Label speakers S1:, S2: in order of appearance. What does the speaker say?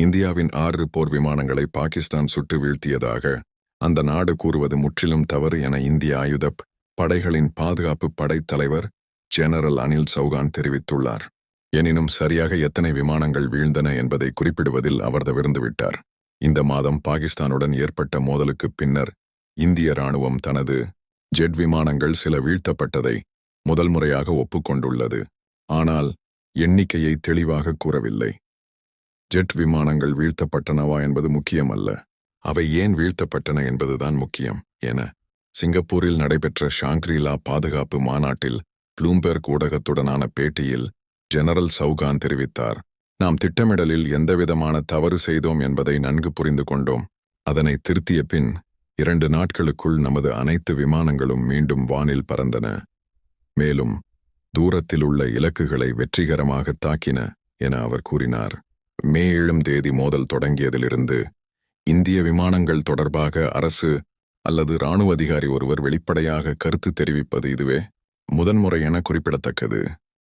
S1: இந்தியாவின் ஆறு போர் விமானங்களை பாகிஸ்தான் சுட்டு வீழ்த்தியதாக அந்த நாடு கூறுவது முற்றிலும் தவறு என இந்திய ஆயுதப் படைகளின் பாதுகாப்பு படைத் தலைவர் ஜெனரல் அனில் சௌகான் தெரிவித்துள்ளார். எனினும் சரியாக எத்தனை விமானங்கள் வீழ்ந்தன என்பதை குறிப்பிடுவதில் அவர் தவிர்ந்துவிட்டார் இந்த மாதம் பாகிஸ்தானுடன் ஏற்பட்ட மோதலுக்குப் பின்னர் இந்திய ராணுவம் தனது ஜெட் விமானங்கள் சில வீழ்த்தப்பட்டதை முதல் முறையாக ஒப்புக்கொண்டுள்ளது. ஆனால் எண்ணிக்கையை தெளிவாக கூறவில்லை. ஜெட் விமானங்கள் வீழ்த்தப்பட்டனவா என்பது முக்கியமல்ல. அவை ஏன் வீழ்த்தப்பட்டன என்பதுதான் முக்கியம் என சிங்கப்பூரில் நடைபெற்ற ஷாங்க்ரீலா பாதுகாப்பு மாநாட்டில் ப்ளூம்பெர்க் ஊடகத்துடனான பேட்டியில் ஜெனரல் சௌகான் தெரிவித்தார். நாம் திட்டமிடலில் எந்தவிதமான தவறு செய்தோம் என்பதை நன்கு புரிந்து கொண்டோம். அதனை திருத்திய பின் இரண்டு நாட்களுக்குள் நமது அனைத்து விமானங்களும் மீண்டும் வானில் பறந்தன. மேலும் தூரத்தில் உள்ள இலக்குகளை வெற்றிகரமாக தாக்கின என அவர் கூறினார். மே ஏழும் தேதி மோதல் தொடங்கியதிலிருந்து இந்திய விமானங்கள் தொடர்பாக அரசு அல்லது இராணுவ அதிகாரி ஒருவர் வெளிப்படையாக கருத்து தெரிவிப்பது இதுவே முதன்முறை என குறிப்பிடத்தக்கது.